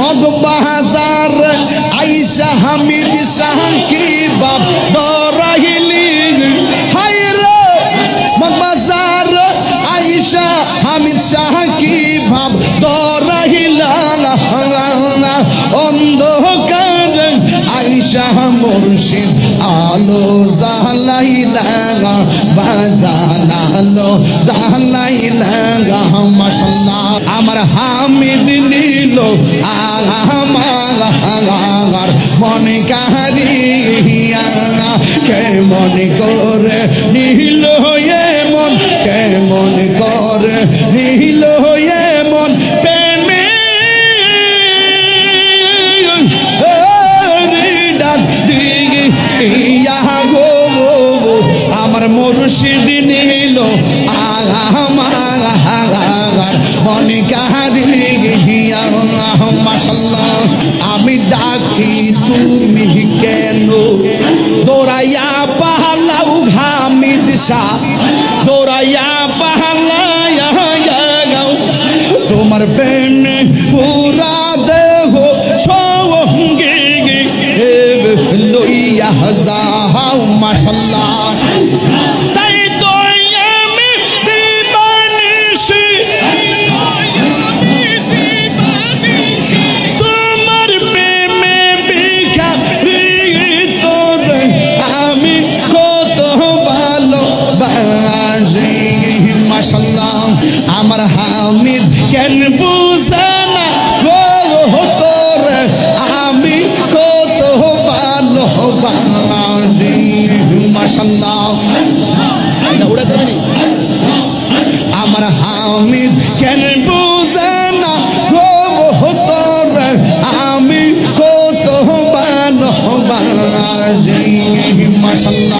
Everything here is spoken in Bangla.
মগবাজার আইসা হামিদ শাহ কি বাপ দরাহিলি? হাই রে! মগবাজার আইসা হামিদ শাহ কি ভাব দরাহিলা অন্ধকার। আইসা মুর্শিদ আলো জালাইলা বাজানালো জালাইলা মাশাল্লাহ। আমার হামিদ নিল আমার মনে কাহারিয়া কে মনে করে নিল কে মনে করে নিল মন প্রেমে? ডাক দিগে ইয়া গো, আমার মুর্শিদ কাহারিয়া মাশাল্লাহ আমি ডাকি তুমি কেন? দৌড়াইয়া পাহালাও ঘামিদ শাহ দৌড়াইয়া পাহালায়া গাও তোমার প্রেম পুরা দেহ সঙ্গে লইয়া যাও, মাশাল্লাহ। কেন বুঝানা গো তোর আমি কত ভালো বাজি মাশাল্লাহ উড়াতে পারি আমার হামিদ কেন বুঝে না? গো তোর আমি কত ভালো বাজি মাশাল্লাহ